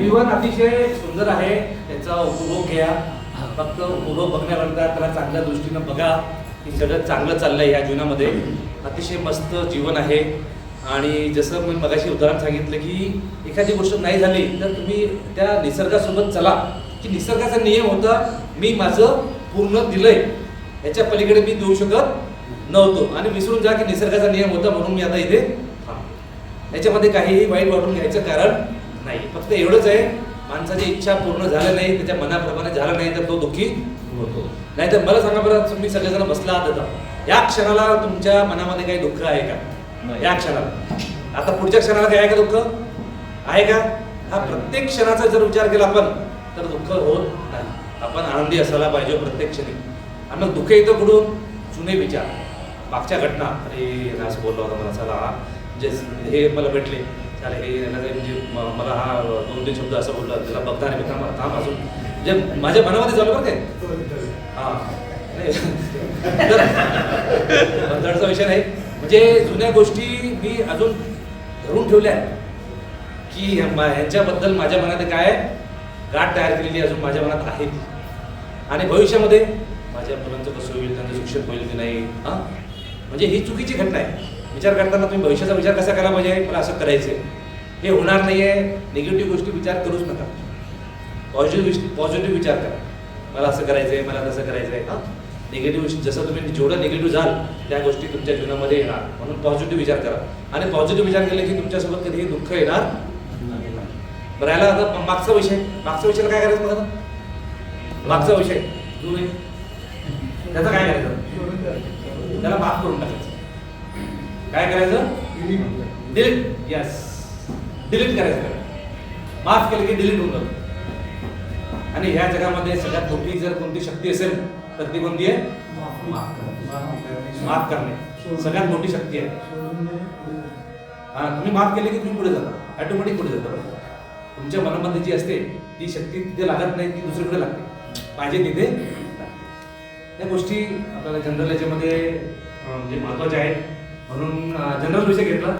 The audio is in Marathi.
जीवन अतिशय सुंदर आहे. त्याचा उपभोग घ्या. फक्त उपभोग बघण्याकरता त्याला चांगल्या दृष्टीनं बघा. की सगळं चांगलं चाललंय या जीवनामध्ये. अतिशय मस्त जीवन आहे. आणि जसं मी मगाशी उदाहरण सांगितलं की एखादी गोष्ट नाही झाली तर तुम्ही त्या निसर्गासोबत चला. की निसर्गाचा नियम होता मी माझं पूर्ण दिलंय. याच्या पलीकडे मी देऊ शकत नव्हतो. आणि विसरून जा की निसर्गाचा नियम होता म्हणून मी आता इथे याच्यामध्ये काहीही वाईट वाटून घ्यायचं कारण नाही. फक्त एवढंच आहे माणसाची इच्छा पूर्ण झाली नाही त्याच्या मनाप्रमाणे झालं नाही तर तो दुःखी होतो. नाही तर मला सांगा बरं तुम्ही सगळेजण बसला आहात आता. या क्षणाला तुमच्या मनामध्ये काही दुःख आहे का. या क्षणाला. आता पुढच्या क्षणाला काय आहे का दुःख? आहे का? हा प्रत्येक क्षणाचा जर विचार केला आपण तर दुःख होत नाही. आपण आनंदी असायला पाहिजे प्रत्येक क्षणी. आणि मग दुःख येतं कुठून जुने विचार. मागच्या घटना. अरे असं बोलला होता मला चला. जे हे मला भेटले. चालेल हे याला काही म्हणजे म- मला हा दोन तीन शब्द असं बोलला त्याला बघता आणि थांब थांब असून म्हणजे माझ्या मनामध्ये झालं बरं काय हा? नाही. तर विषय नाही. म्हणजे जुन्या गोष्टी मी अजून धरून ठेवल्या की ह्यांच्याबद्दल माझ्या मनात काय आहे? गाठ तयार केलेली अजून माझ्या मनात आहे आणि भविष्यामध्ये माझ्या मुलांचं कसं होईल त्यांचं शिक्षण होईल की नाही हा? म्हणजे ही चुकीची घटना आहे. विचार करताना तुम्ही भविष्याचा विचार कसा करायला पाहिजे मला असं करायचं हे होणार नाही आहे निगेटिव्ह गोष्टी विचार करूच नका. पॉझिटिव्ह पॉझिटिव्ह विचार करा. मला असं करायचं आहे मला तसं करायचं आहे हां निगेटिव्ह जसं तुम्ही जेवढं निगेटिव्ह जाल त्या गोष्टी तुमच्या जीवनामध्ये येणार. म्हणून पॉझिटिव्ह विचार करा. आणि पॉझिटिव्ह विचार केले की तुमच्यासोबत कधीही दुःख येणार नाही. बरं आता मागचा विषय. मागच्या विषयाला काय करायचं मग मागचा विषय. तू त्याचं काय करायचं? त्याला माफ करून टाकायचं. काय करायचं? डिलीट यस डिलीट करायचं. माफ केलं की डिलीट होऊन जातं. आणि ह्या जगामध्ये सगळ्यात मोठी जर कोणती शक्ती असेल तर ती कोणती आहे? माफ करणे. सगळ्यात मोठी शक्ती आहे. हा तुम्ही माफ केले की तुम्ही पुढे जाता. ऑटोमॅटिक पुढे जाता. तुमच्या मनामध्ये जी असते ती शक्ती तिथे लागत नाही ती दुसरीकडे लागते. पाहिजे तिथे. त्या गोष्टी आपल्याला जनरल याच्यामध्ये अं, म्हणजे महत्त्वाच्या आहेत. म्हणून जनरल विषय घेतला.